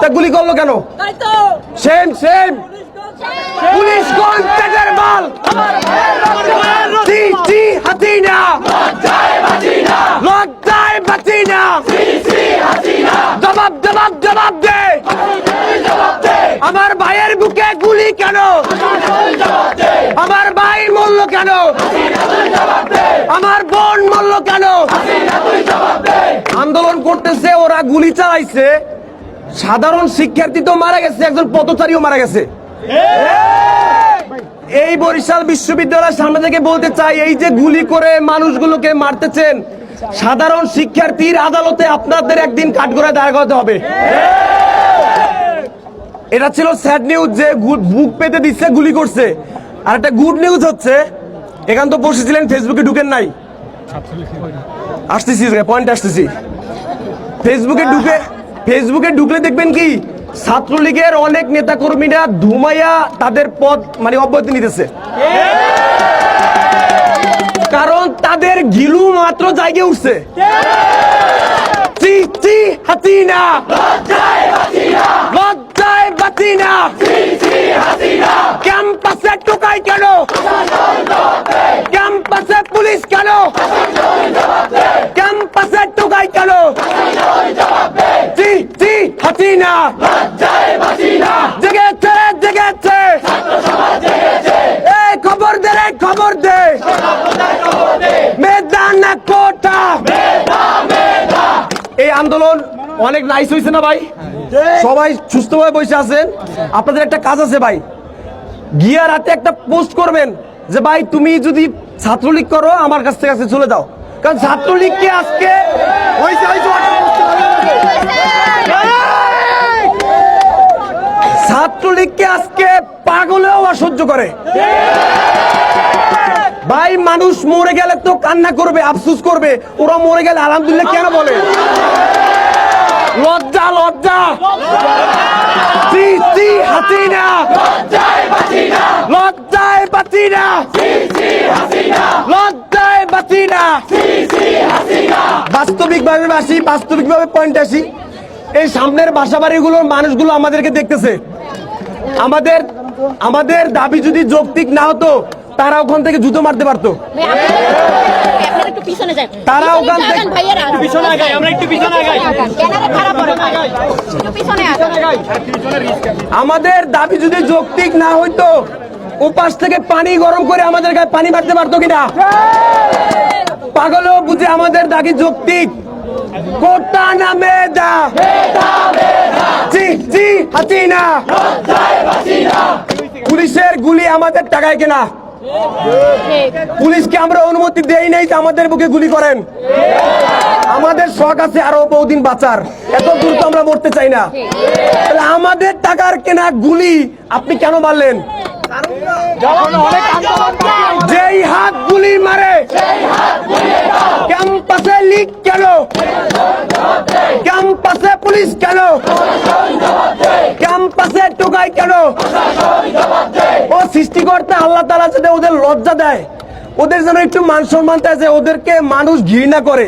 তা গুলি করল কেন? সেম সেম পুলিশ কোন পেটের মাল জি লজ্জায় জবাব জবাব জবাব দে। আমার ভাইয়ের বুকে গুলি কেন? আমার ভাই মরল কেন? আমার বোন মরল কেন? আন্দোলন করতেছে ওরা গুলি চালাইছে। সাধারণ শিক্ষার্থী তো মারা গেছে একজন পথচারীও মারা গেছে। এই বরিশাল বিশ্ববিদ্যালয়ের সামনে থেকে বলতে চাই এই যে গুলি করে মানুষগুলোকে মারতেছেন সাধারণ শিক্ষার্থীর আদালতে আপনাদের একদিন কাঠগড়ায় দাঁড় করাতে হবে। এটা ছিল স্যাড নিউজ যে বুক পেতে দিচ্ছে গুলি করছে। আর একটা গুড নিউজ হচ্ছে এখান তো বসেছিলেন ফেসবুকে ঢুকেন নাই। আসতেছি পয়েন্ট আসতেছি। ফেসবুকে ঢুকে ফেসবুকে ঢুকলে দেখবেন কি ছাত্রলীগের অনেক নেতা কর্মীরা ধুমাইয়া তাদের পদ মানে অব্যাহতি নিতেছে। কারণ তাদের গিলু মাত্র জায়গা উঠছে। হাসিনা। ক্যাম্পাসে টোকাই কেন ক্যাম্পাসে পুলিশ কেন ক্যাম্পাসে টোকাই কেন জি জি হাসিনা। জেগেছে জেগেছে। এই খবর দে রে খবর দে। মেদানা কোটা। এই আন্দোলন অনেক নাইস হয়েছে না ভাই? সবাই সুস্থভাবে বসে আছেন। আপনাদের একটা কাজ আছে ভাই। গিয়া রাতে একটা পোস্ট করবেন যে ভাই তুমি যদি ছাত্রলীগ করো আমার কাছ থেকে চলে যাও। কারণ ছাত্রলীগকে আজকে হয়েছে, হয়েছে, ছাত্রলীগকে আজকে পাগলেও অসহ্য করে। ভাই, মানুষ মরে গেলে তো কান্না করবে, আফসুস করবে। ওরা মরে গেলে আলহামদুলিল্লাহ কেন বলে? লজ্জা লজ্জা। হাসিনা। লজ্জায় বাস্তবিক ভাবে পয়েন্ট আসি এই সামনের বাসা বাড়িগুলোর মানুষগুলো আমাদেরকে দেখতেছে। আমাদের আমাদের দাবি যদি যৌক্তিক না হতো তারা ওখান থেকে জুতো মারতে পারতো। তারা ওখান থেকে- আমাদের দাবি যদি যৌক্তিক না হইতো উপাস থেকে পানি গরম করে আমাদের গায়ে পানি মারতে পারতো কিনা? পাগলও বুঝে আমাদের দাবি যৌক্তিক। কোটা না মেদা জি জি হাসিনা। পুলিশের গুলি আমাদের টাকায় কেনা? পুলিশকে আমরা অনুমতি দেই নাই যে আমাদের বুকে গুলি করেন। আমাদের শখ আছে আরও বহুদিন বাঁচার। এত দূর তো আমরা মরতে চাই না। তাহলে আমাদের টাকার কেনা গুলি আপনি কেন মারলেন? যেই হাত গুলি মারে লিক কেন? ক্যাম্পাসে পুলিশ কেন? ক্যাম্পাসে টোকাই কেন? ও সৃষ্টিকর্তা আল্লাহ তালা যাতে ওদের লজ্জা দেয়, ওদের যেন একটু মান সম্মান যে ওদেরকে মানুষ ঘৃণা করে।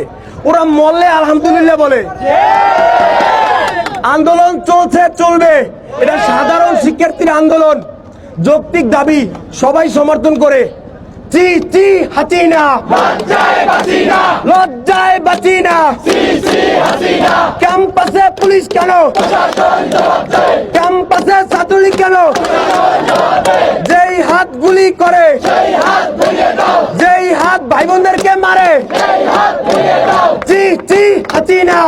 ওরা মরলে আলহামদুলিল্লাহ বলে। আন্দোলন চলছে, চলবে। এটা সাধারণ শিক্ষার্থীর আন্দোলন, যৌক্তিক দাবি, সবাই সমর্থন করে। চি চি হাসিনা। লজ্জায় বাঁচি না ক্যাম্পাসে পুলিশ কেন? ক্যাম্পাসে ছাত্রলীগ কেন? যেই হাত গুলি করে যেই হাত ভাই বোনদেরকে মারে চি চি হাসিনা।